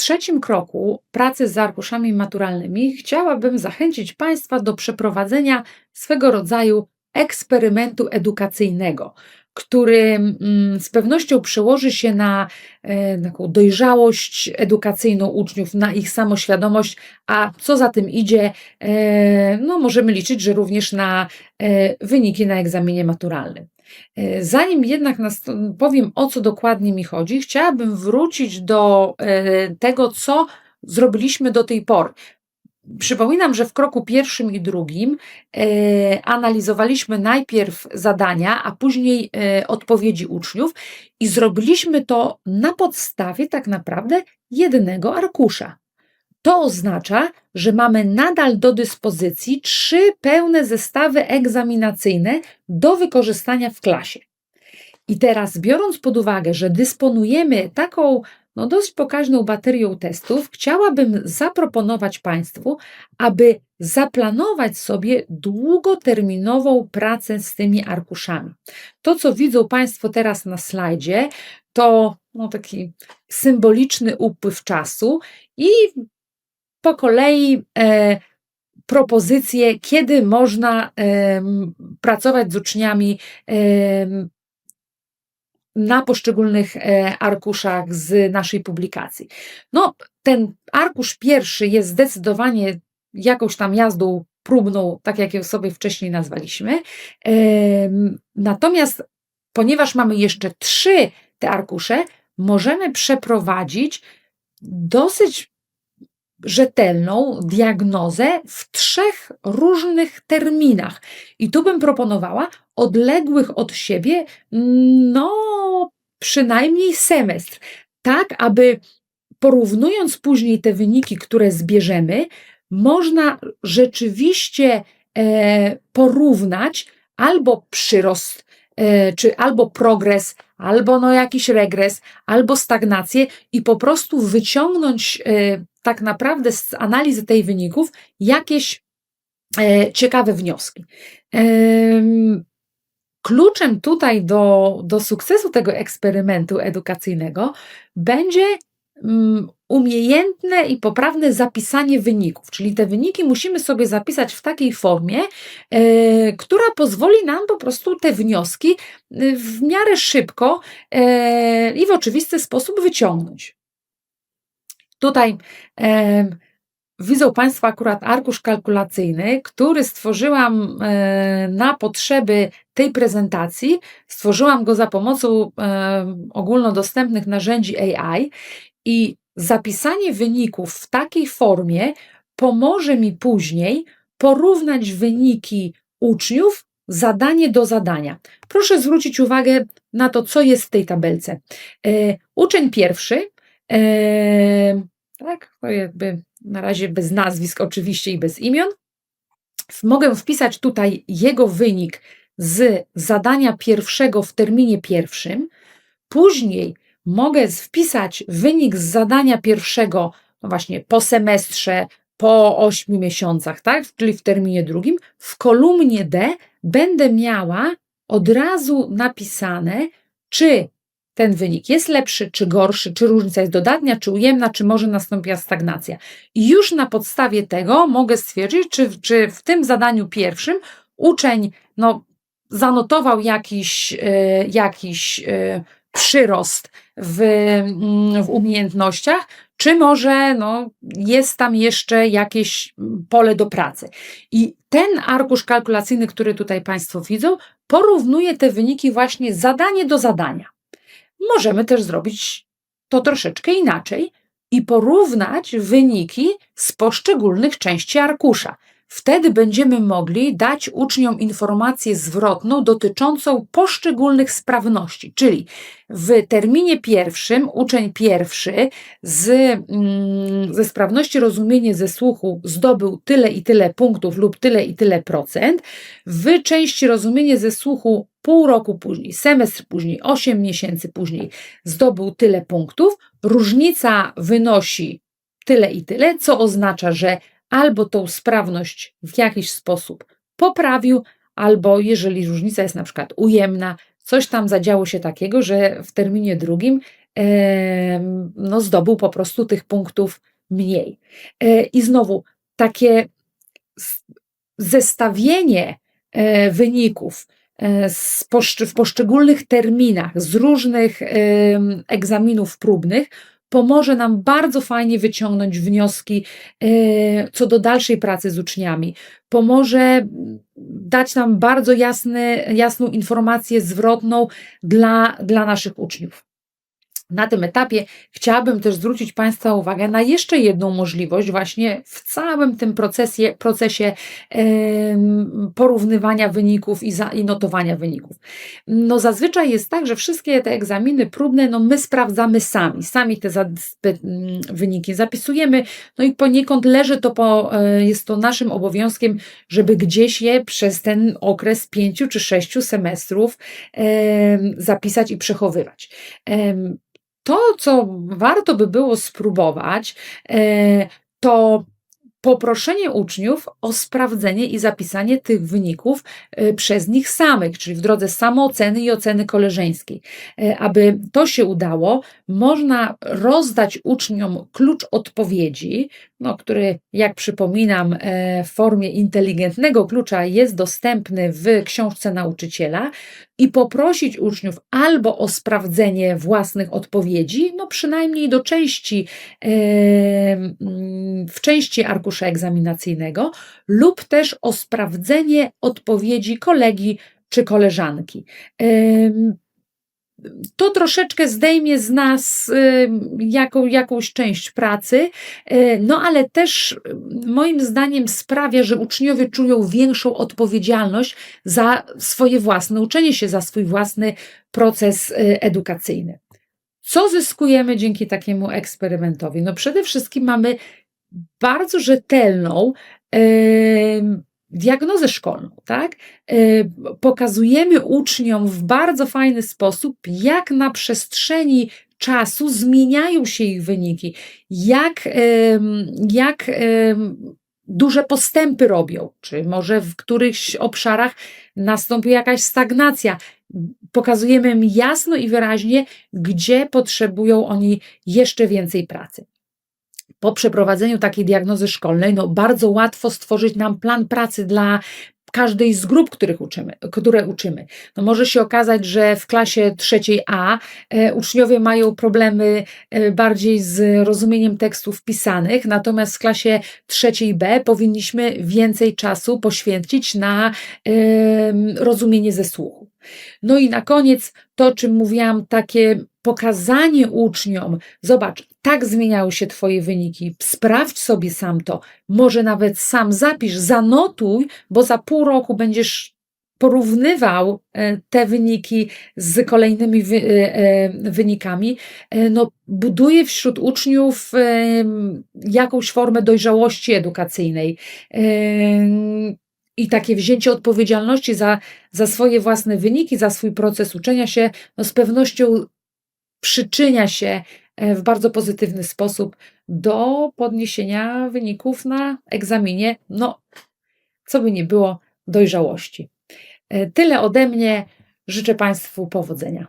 trzecim kroku pracy z arkuszami maturalnymi chciałabym zachęcić Państwa do przeprowadzenia swego rodzaju eksperymentu edukacyjnego, który mm, z pewnością przełoży się na e, taką dojrzałość edukacyjną uczniów, na ich samoświadomość, a co za tym idzie, e, no możemy liczyć, że również na e, wyniki na egzaminie maturalnym. E, Zanim jednak powiem o co dokładnie mi chodzi, chciałabym wrócić do e, tego, co zrobiliśmy do tej pory. Przypominam, że w kroku pierwszym i drugim e, analizowaliśmy najpierw zadania, a później odpowiedzi uczniów i zrobiliśmy to na podstawie tak naprawdę jednego arkusza. To oznacza, że mamy nadal do dyspozycji trzy pełne zestawy egzaminacyjne do wykorzystania w klasie. I teraz, biorąc pod uwagę, że dysponujemy taką no, dość pokaźną baterią testów, chciałabym zaproponować Państwu, aby zaplanować sobie długoterminową pracę z tymi arkuszami. To, co widzą Państwo teraz na slajdzie, to no, taki symboliczny upływ czasu i po kolei e, propozycje, kiedy można e, pracować z uczniami e, na poszczególnych e, arkuszach z naszej publikacji. No, ten arkusz pierwszy jest zdecydowanie jakąś tam jazdą próbną, tak jak ją sobie wcześniej nazwaliśmy. E, natomiast, ponieważ mamy jeszcze trzy te arkusze, możemy przeprowadzić dosyć rzetelną diagnozę w trzech różnych terminach. I tu bym proponowała odległych od siebie, no, przynajmniej semestr, tak aby porównując później te wyniki, które zbierzemy, można rzeczywiście e, porównać albo przyrost, e, czy albo progres, albo no jakiś regres, albo stagnację i po prostu wyciągnąć e, tak naprawdę z analizy tej wyników jakieś e, ciekawe wnioski. E, kluczem tutaj do, do sukcesu tego eksperymentu edukacyjnego będzie mm, umiejętne i poprawne zapisanie wyników, czyli te wyniki musimy sobie zapisać w takiej formie, e, która pozwoli nam po prostu te wnioski e, w miarę szybko e, i w oczywisty sposób wyciągnąć. Tutaj e, widzą Państwo akurat arkusz kalkulacyjny, który stworzyłam e, na potrzeby tej prezentacji. Stworzyłam go za pomocą e, ogólnodostępnych narzędzi AI i zapisanie wyników w takiej formie pomoże mi później porównać wyniki uczniów zadanie do zadania. Proszę zwrócić uwagę na to, co jest w tej tabelce. E, uczeń pierwszy tak? To jakby na razie bez nazwisk oczywiście i bez imion. Mogę wpisać tutaj jego wynik z zadania pierwszego w terminie pierwszym. Później mogę wpisać wynik z zadania pierwszego, no właśnie po semestrze, po 8 miesiącach, tak? czyli w terminie drugim. W kolumnie D będę miała od razu napisane, czy ten wynik jest lepszy czy gorszy, czy różnica jest dodatnia, czy ujemna, czy może nastąpiła stagnacja. I już na podstawie tego mogę stwierdzić, czy, czy w tym zadaniu pierwszym uczeń no, zanotował jakiś, y, jakiś y, przyrost w, y, w umiejętnościach, czy może no, jest tam jeszcze jakieś pole do pracy. I ten arkusz kalkulacyjny, który tutaj Państwo widzą, porównuje te wyniki właśnie zadanie do zadania. Możemy też zrobić to troszeczkę inaczej i porównać wyniki z poszczególnych części arkusza. Wtedy będziemy mogli dać uczniom informację zwrotną dotyczącą poszczególnych sprawności, czyli w terminie pierwszym uczeń pierwszy z, mm, ze sprawności rozumienia ze słuchu zdobył tyle i tyle punktów lub tyle i tyle procent, w części rozumienie ze słuchu pół roku później, semestr później, 8 miesięcy później zdobył tyle punktów, różnica wynosi tyle i tyle, co oznacza, że albo tą sprawność w jakiś sposób poprawił, albo jeżeli różnica jest na przykład ujemna, coś tam zadziało się takiego, że w terminie drugim em, no, zdobył po prostu tych punktów mniej. E, I znowu takie zestawienie e, wyników e, w poszczególnych terminach z różnych egzaminów próbnych pomoże nam bardzo fajnie wyciągnąć wnioski e, co do dalszej pracy z uczniami. Pomoże dać nam bardzo jasny, jasną informację zwrotną dla, dla naszych uczniów. Na tym etapie chciałabym też zwrócić Państwa uwagę na jeszcze jedną możliwość, właśnie w całym tym procesie, procesie porównywania wyników i, za, i notowania wyników. No zazwyczaj jest tak, że wszystkie te egzaminy próbne, no my sprawdzamy sami, sami te mm, wyniki zapisujemy, no i poniekąd leży to po, e, jest to naszym obowiązkiem, żeby gdzieś je przez ten okres pięciu czy sześciu semestrów em, zapisać i przechowywać. To, co warto by było spróbować, e, to poproszenie uczniów o sprawdzenie i zapisanie tych wyników e, przez nich samych, czyli w drodze samooceny i oceny koleżeńskiej. E, Aby to się udało, można rozdać uczniom klucz odpowiedzi, no, który, jak przypominam, e, w formie inteligentnego klucza jest dostępny w książce nauczyciela i poprosić uczniów albo o sprawdzenie własnych odpowiedzi, no przynajmniej do części, e, w części arkusza egzaminacyjnego, lub też o sprawdzenie odpowiedzi kolegi czy koleżanki. To troszeczkę zdejmie z nas ym, jaką, jakąś część pracy, e, no ale też y, moim zdaniem sprawia, że uczniowie czują większą odpowiedzialność za swoje własne uczenie się, za swój własny proces y, edukacyjny. Co zyskujemy dzięki takiemu eksperymentowi? No przede wszystkim mamy bardzo rzetelną diagnozę szkolną, tak? E, Pokazujemy uczniom w bardzo fajny sposób, jak na przestrzeni czasu zmieniają się ich wyniki, jak, jak duże postępy robią, czy może w którychś obszarach nastąpi jakaś stagnacja. Pokazujemy im jasno i wyraźnie, gdzie potrzebują oni jeszcze więcej pracy po przeprowadzeniu takiej diagnozy szkolnej, no bardzo łatwo stworzyć nam plan pracy dla każdej z grup, których uczymy, które uczymy. No może się okazać, że w klasie trzeciej A e, uczniowie mają problemy e, bardziej z rozumieniem tekstów pisanych, natomiast w klasie trzeciej B powinniśmy więcej czasu poświęcić na em, rozumienie ze słuchu. No i na koniec to, czym mówiłam, takie pokazanie uczniom, zobacz, tak zmieniały się Twoje wyniki, sprawdź sobie sam to, może nawet sam zapisz, zanotuj, bo za pół roku będziesz porównywał e, te wyniki z kolejnymi e, e, wynikami, no, buduje wśród uczniów jakąś formę dojrzałości edukacyjnej. I takie wzięcie odpowiedzialności za, za swoje własne wyniki, za swój proces uczenia się, no z pewnością przyczynia się e, w bardzo pozytywny sposób do podniesienia wyników na egzaminie, no, co by nie było, dojrzałości. E, Tyle ode mnie. Życzę Państwu powodzenia.